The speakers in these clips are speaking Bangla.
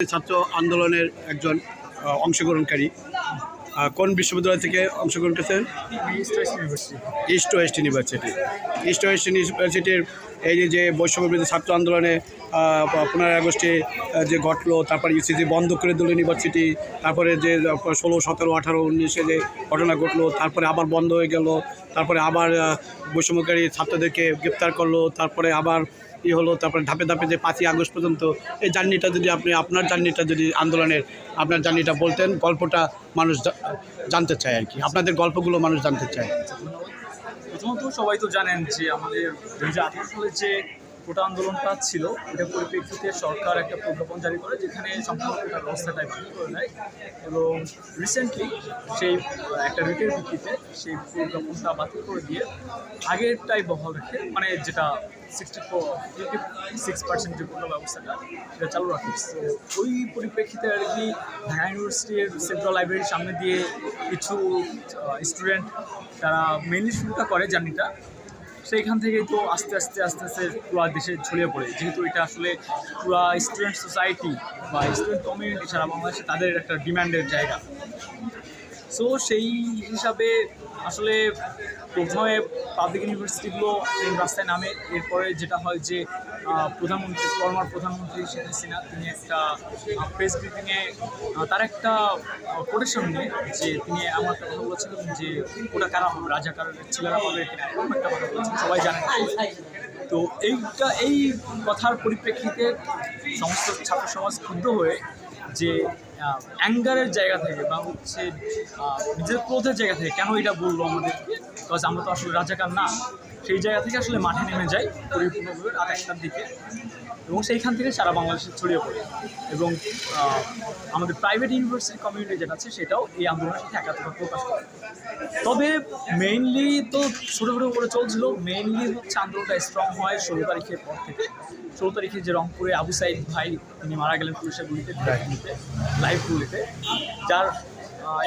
ছাত্র আন্দোলনের একজন অংশগ্রহণকারী। কোন বিশ্ববিদ্যালয় থেকে অংশগ্রহণ করেছেন? East west university east west ইউনিভার্সিটির এই যে যে বৈষম্য ছাত্র আন্দোলনে পনেরোই আগস্টে যে ঘটলো তারপরে ইউসিসি বন্ধ করে দিল ইউনিভার্সিটি তারপরে যে ষোলো সতেরো আঠারো উনিশে যে ঘটনা ঘটলো তারপরে আবার বন্ধ হয়ে গেল তারপরে আবার বৈষম্যকারী ছাত্রদেরকে গ্রেপ্তার করল তারপরে আবার ই হলো, তারপরে ধাপে ধাপে যে পাঁচই আগস্ট পর্যন্ত, এই জার্নিটা যদি আপনি, আপনার জার্নিটা যদি আন্দোলনের, আপনার জার্নিটা বলতেন, গল্পটা মানুষ জানতে চায় আর কি। আপনাদের গল্পগুলো মানুষ জানতে চায়। প্রথমত সবাই তো জানেন যে আমাদের দু হাজার আঠারো সালে যে কোটা আন্দোলনটা ছিল ওটার পরিপ্রেক্ষিতে সরকার একটা প্রজ্ঞাপন জারি করে, যেখানে সম্পূর্ণ কোটা ব্যবস্থাটাই বাতিল করে দেয়। এবং রিসেন্টলি সেই একটা রিটের ভিত্তিতে সেই প্রজ্ঞাপনটা বাতিল করে দিয়ে আগেরটাই বহাল রেখে মানে যেটা sixty four fifty six percent যে কোটা ব্যবস্থাটা, সেটা চালু রাখে। ওই পরিপ্রেক্ষিতে আর কি ঢাকা ইউনিভার্সিটির সেন্ট্রাল লাইব্রেরির সামনে দিয়ে কিছু স্টুডেন্ট তারা মেনলি শুরুটা করে জার্নিটা সেইখান থেকেই তো আস্তে আস্তে আস্তে আস্তে পুরো দেশে ছড়িয়ে পড়ে। যেহেতু এটা আসলে পুরো স্টুডেন্ট সোসাইটি বা স্টুডেন্ট কমিউনিটি ছাড়া বাংলাদেশে তাদের একটা ডিম্যান্ডের জায়গা। সো সেই হিসাবে আসলে প্রথমে পাবলিক ইউনিভার্সিটিগুলো এই রাস্তায় নামে। এরপরে যেটা হয় যে প্রধানমন্ত্রী ফর্মার প্রধানমন্ত্রী শেখ হাসিনা তিনি একটা প্রেস ব্রিফিংয়ে তার একটা প্রোটেকশন নিয়ে যে তিনি আমার একটা কথা বলেছিলেন যে ওটা কারা হবে রাজাকার ছেলেরা হবে এরকম একটা কথা বলেছেন, সবাই জানেন। তো এইটা, এই কথার পরিপ্রেক্ষিতে সমস্ত ছাত্র সমাজ ক্ষুব্ধ হয়ে যে অ্যাঙ্গারের জায়গা থেকে বা হচ্ছে নিজের ক্রোধের জায়গা থেকে কেন এটা বলব আমাদের? বিকজ আমরা তো আসলে রাজাকার না। সেই জায়গা থেকে আসলে মাঠে নেমে যাই পরিপূর্ণভাবে আঠাশটার দিকে। এবং সেইখান থেকে সারা বাংলাদেশে ছড়িয়ে পড়ে। এবং আমাদের প্রাইভেট ইউনিভার্সিটি কমিউনিটি যেটা আছে সেটাও এই আন্দোলনের সাথে একাত্মতা প্রকাশ করে। তবে মেইনলি তো ছোটো ছোটো করে চলছিল। মেইনলি হচ্ছে আন্দোলনটা স্ট্রং হয় ষোলো তারিখের পর থেকে। ষোলো তারিখে যে রংপুরে আবু সাইদ ভাই তিনি মারা গেলেন পুলিশের গুলিতে লাইভ গুলিতে। যার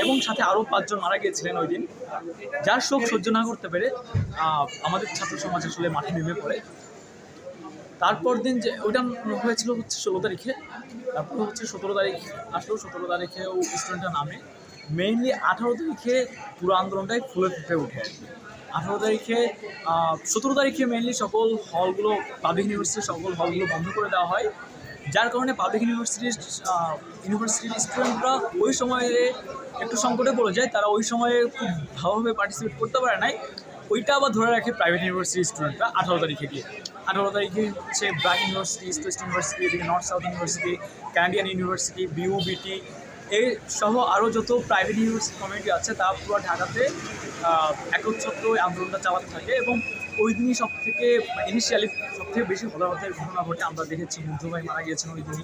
এবং সাথে আরও পাঁচজন মারা গিয়েছিলেন ওই দিন যার শোক সহ্য না করতে পেরে আমাদের ছাত্র সমাজ আসলে মাঠে নেমে পড়ে। তারপর দিন যে, ওইটা হয়েছিল হচ্ছে ষোলো তারিখে। তারপর হচ্ছে সতেরো তারিখ আসলো, সতেরো তারিখেও স্টুডেন্টরা নামে। মেইনলি আঠারো তারিখে পুরো আন্দোলনটাই ফুলে ফুটে ওঠে আঠারো তারিখে সতেরো তারিখে মেইনলি সকল হলগুলো পাবলিক ইউনিভার্সিটির সকল হলগুলো বন্ধ করে দেওয়া হয়। যার কারণে পাবলিক ইউনিভার্সিটির ইউনিভার্সিটির স্টুডেন্টরা ওই সময়ে একটু সংকটে পড়ে যায়। তারা ওই সময়ে খুব ভালোভাবে পার্টিসিপেট করতে পারে নাই। ওইটা আবার ধরে রাখে প্রাইভেট ইউনিভার্সিটির স্টুডেন্টরা আঠারো তারিখে গিয়ে। আঠারো তারিখে হচ্ছে BRAC university east west university এদিকে north south university Canadian university BUBT এই সহ আরও যত প্রাইভেট ইউনিভার্সিটি কমিউনিটি আছে, তা পুরো ঢাকাতে একচ্ছত্র আন্দোলনটা চালাতে থাকে এবং ওই দিনই সব থেকে ইনিশিয়ালি সব থেকে বেশি হতাহতের ঘটনা ঘটে আমরা দেখেছি মুগ্ধ ভাই মারা গিয়েছেন ওই দিনই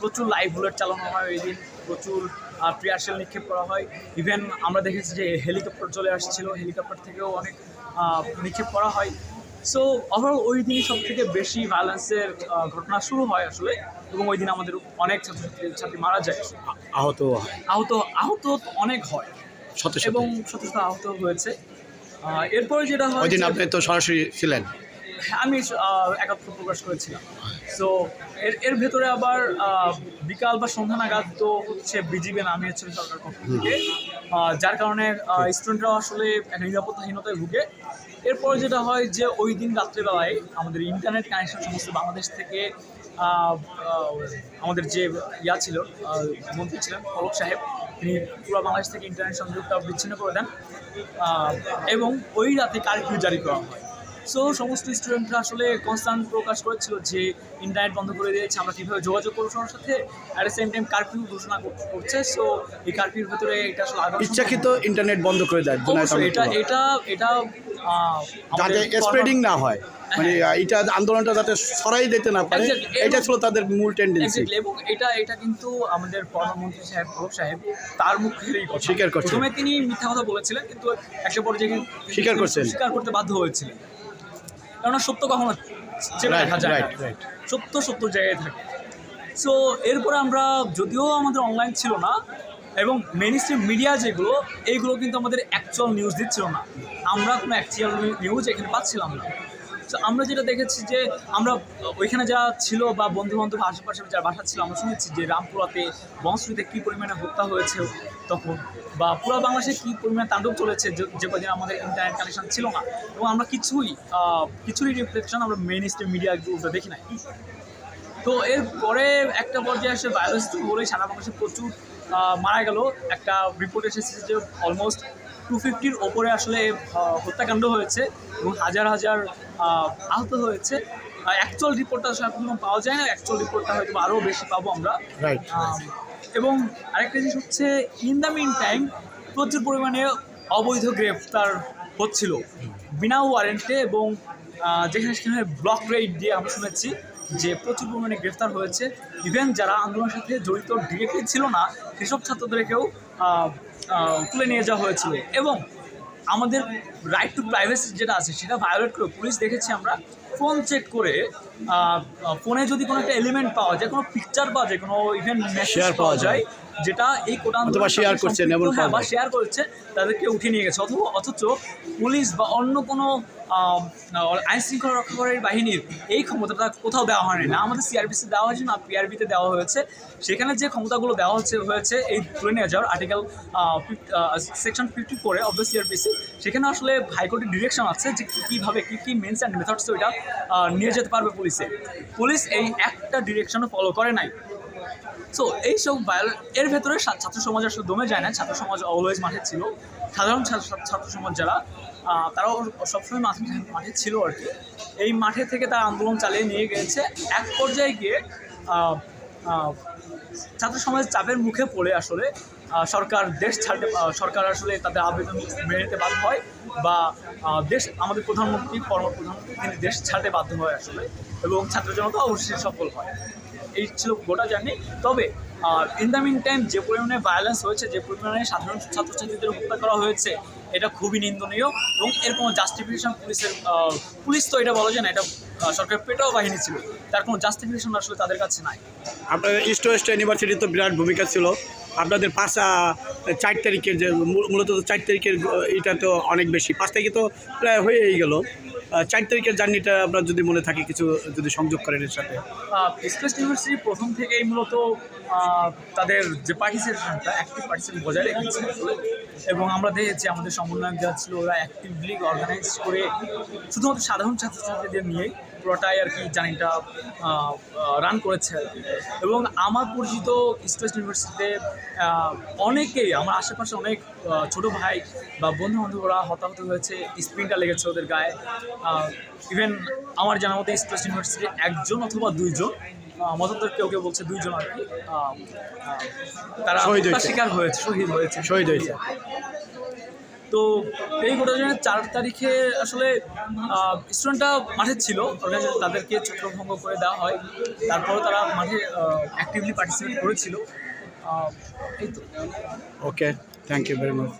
প্রচুর লাইভ বুলেট চালানো হয় ওই দিন প্রচুর প্রিয়ারশেল নিক্ষেপ করা হয়। ইভেন আমরা দেখেছি যে হেলিকপ্টার চলে আসছিল হেলিকপ্টার থেকেও অনেক নিক্ষেপ করা হয়। সো ওভারঅল ওই দিনই সব থেকে বেশি ভায়োলেন্সের ঘটনা শুরু হয় আসলে এবং ওই দিন আমাদের অনেক ছাত্রছাত্রী ছাত্রী মারা যায়। আহত হয়। আহত আহত অনেক হয়। এবং শত শত আহত হয়েছে। এরপরে যেটা হয় ওই দিন আপনি তো সরাসরি ছিলেন। আমি একাত্ম প্রকাশ করেছিলাম। সো এর এর ভেতরে আবার বিকাল বা সন্ধ্যা নাগাদ তো হচ্ছে বিজিবি নামিয়েছিল সরকার পক্ষ থেকে যার কারণে স্টুডেন্টরাও আসলে একটা নিরাপত্তাহীনতায় ভুগে। এরপর যেটা হয় যে ওই দিন রাত্রেবেলায় আমাদের ইন্টারনেট কানেকশন সমস্ত বাংলাদেশ থেকে আমাদের যে ইয়া ছিল মন্ত্রী ছিলেন পলক সাহেব তিনি পুরো বাংলাদেশ থেকে ইন্টারনেট সংযোগটা বিচ্ছিন্ন করে দেন। এবং ওই রাতে কারফিউ জারি করা হয়। সো সমস্ত স্টুডেন্টরা আসলে কনসার্ন প্রকাশ করেছিল যে ইন্টারনেট বন্ধ করে দিয়েছে আমরা কীভাবে যোগাযোগ করব সবার সাথে? At the same time curfew ঘোষণা করছে। সো এই কারফিউর ভেতরে এটা আসলে আগাম ইচ্ছাকৃত ইন্টারনেট বন্ধ করে দেয় এটা এটা এটা যাতে স্প্রেডিং না হয়। মানে এটা আন্দোলনটা যাতে সরাই দিতে না পারে এটা ছিল তাদের মূল টেন্ডেন্সি এবং এটা এটা কিন্তু আমাদের প্রধানমন্ত্রী সাহেব প্রভু সাহেব তার মুখেরই স্বীকার করছেন। প্রথমে তিনি মিথ্যা কথা বলেছিলেন কিন্তু একটা পর্যায়ে স্বীকার করছেন। স্বীকার করতে বাধ্য হয়েছিলেন। কেননা সত্য কখনো চেপে দেখা যায়. সত্য সত্য জায়গায় থাকে। সো এরপরে আমরা যদিও আমাদের অনলাইন ছিল না এবং মেন স্ট্রিম মিডিয়া যেগুলো এইগুলো কিন্তু আমাদের অ্যাকচুয়াল নিউজ দিচ্ছিল না। আমরা কোনো অ্যাকচুয়াল নিউজ এখানে পাচ্ছিলাম না। তো আমরা যেটা দেখেছি যে আমরা, ওইখানে যারা ছিল বা বন্ধু বান্ধব আশেপাশে যারা বাসা ছিল, আমরা শুনেছি যে রামপুরাতে বনশ্রীতে কী পরিমাণে হত্যা হয়েছে তখন বা পুরো বাংলাদেশে কী পরিমাণে তাণ্ডব চলেছে যে- যে কদিন আমাদের ইন্টারনেট কানেকশন ছিল না। এবং আমরা কিছুই কিছুরই রিফ্লেকশন আমরা মেইন স্ট্রিম মিডিয়াগুলোতে দেখি নাই। তো এরপরে একটা পর্যায়ে এসে ভাইরাস বলে সারা বাংলাদেশে প্রচুর মারা গেল। একটা রিপোর্ট এসেছে যে অলমোস্ট টু ফিফটির ওপরে আসলে হত্যাকাণ্ড হয়েছে এবং হাজার হাজার আহত হয়েছে। অ্যাকচুয়াল রিপোর্টটা আসলে এখনও পাওয়া যায় না অ্যাকচুয়াল রিপোর্টটা হয়তো আরও বেশি পাবো আমরা। এবং আরেকটা জিনিস হচ্ছে ইন দ্য মিন টাইম প্রচুর পরিমাণে অবৈধ গ্রেফতার হচ্ছিল। বিনা ওয়ারেন্টে এবং যেখানে সেখানে ব্লক রেড দিয়ে আমরা শুনেছি। যে প্রচুর পরিমাণে গ্রেফতার হয়েছে। ইভেন যারা আন্দোলনের সাথে জড়িত ডিরেক্টলি ছিল না, সেসব ছাত্রদেরকেও তুলে নিয়ে যাওয়া হয়েছিল। এবং আমাদের রাইট টু প্রাইভেসি যেটা আছে, সেটা ভায়োলেট করে পুলিশ দেখেছি আমরা। ফোন চেক করে ফোনে যদি কোনো একটা এলিমেন্ট পাওয়া যায় কোনো পিকচার পাওয়া যায় কোনো ইভেন্ট মেসেজ Share পাওয়া যায়। যেটা এই কোটা অথবা শেয়ার করছেন, এমন হ্যাঁ, বা শেয়ার করছে তাদেরকে উঠিয়ে নিয়ে গেছে। অথবা অথচ পুলিশ বা অন্য কোনো আইন শৃঙ্খলা রক্ষাকারী বাহিনীর এই ক্ষমতাটা কোথাও দেওয়া হয়নি। না আমাদের সিআরপিসি দেওয়া হয়েছে না পিআরবিতে দেওয়া হয়েছে। সেখানে যে ক্ষমতাগুলো দেওয়া হচ্ছে হয়েছে এই তুলে নিয়ে যাওয়ার আর্টিকেল সেকশন ফিফটি ফোরে অফ দ্য সিআরপিসি সেখানে আসলে হাইকোর্টের ডিরেকশন আছে যে কী- কীভাবে কী কী মেনস অ্যান্ড মেথডস ওইটা নিয়ে যেতে পারবে পুলিশে। পুলিশ এই একটা ডিরেকশনও ফলো করে নাই। সো এইসব বায়োল- এর ভেতরে ছাত্র সমাজ আসলে দমে যায় না ছাত্র সমাজ অলওয়েজ মাঠে ছিল। সাধারণ ছাত্র সমাজ যারা তারাও সবসময় মাঠে মাঠে ছিল আর কি। এই মাঠে থেকে তারা আন্দোলন চালিয়ে নিয়ে গিয়েছে এক পর্যায়ে গিয়ে ছাত্র সমাজের চাপের মুখে পড়ে আসলে সরকার দেশ ছাড়তে সরকার আসলে তাদের আবেদন মেনে নিতে বাধ্য হয় বা দেশ, আমাদের প্রধানমন্ত্রী কর্ম প্রধানমন্ত্রী তিনি দেশ ছাড়তে বাধ্য হয় আসলে। এবং ছাত্র জনতা অবশ্যই সফল হয়। এই ছিল গোটা জার্নি তবে ইন দ্য মিন টাইম যে পরিমাণে ভায়োলেন্স হয়েছে যে পরিমাণে সাধারণ ছাত্রছাত্রীদের হত্যা করা হয়েছে এটা খুবই নিন্দনীয় এবং এর কোনো জাস্টিফিকেশন পুলিশের পুলিশ তো এটা বলা যায় না এটা আহ, সরকারের পেটাও বাহিনী ছিল। তার কোনো জাস্টিফিকেশন আসলে তাদের কাছে নাই। আপনাদের ইস্ট ওয়েস্ট ইউনিভার্সিটির তো বিরাট ভূমিকা ছিল। আপনাদের পাঁচ চার তারিখের যে মূল- মূলত চার তারিখের এটা তো অনেক বেশি। পাঁচ তারিখে তো প্রায় হয়েই গেল। চার তারিখের জার্নিটা আপনার যদি মনে থাকে, কিছু যদি সংযোগ করেন এর সাথে। এক্সপ্রেস ইউনিভার্সিটি প্রথম থেকেই মূলত তাদের যে পার্টিসিপেশনটা অ্যাক্টিভ পার্টিসিপেশন বজায় রেখেছে। এবং আমরা দেখেছি, আমাদের সমন্বয়ক যারা ছিল, ওরা অ্যাক্টিভলি অর্গানাইজ করে, শুধুমাত্র সাধারণ ছাত্রছাত্রীদের নিয়েই পুরোটাই আর কি জার্নিটা রান করেছে আর কি। এবং আমার পরিচিত ইস্ট ওয়েস্ট ইউনিভার্সিটিতে অনেকেই আমার আশেপাশে অনেক ছোট ভাই বা বন্ধু বান্ধবরা হতাহত হয়েছে স্প্রিনটা লেগেছে ওদের গায়ে ইভেন আমার জানার মতো ইস্ট ওয়েস্ট ইউনিভার্সিটির একজন অথবা দুইজন মতান্তর কেউ কেউ বলছে দুইজন আর কি তারা শিকার হয়েছে শহীদ হয়েছে শহীদ হয়েছে। তো এই ঘটনার চার তারিখে আসলে স্টুডেন্টরা মাঠে ছিল। তাদেরকে ছত্রভঙ্গ করে দেওয়া হয়। তারপরে তারা মাঠে অ্যাক্টিভলি পার্টিসিপেট করেছিল। এই তো। Okay thank you very much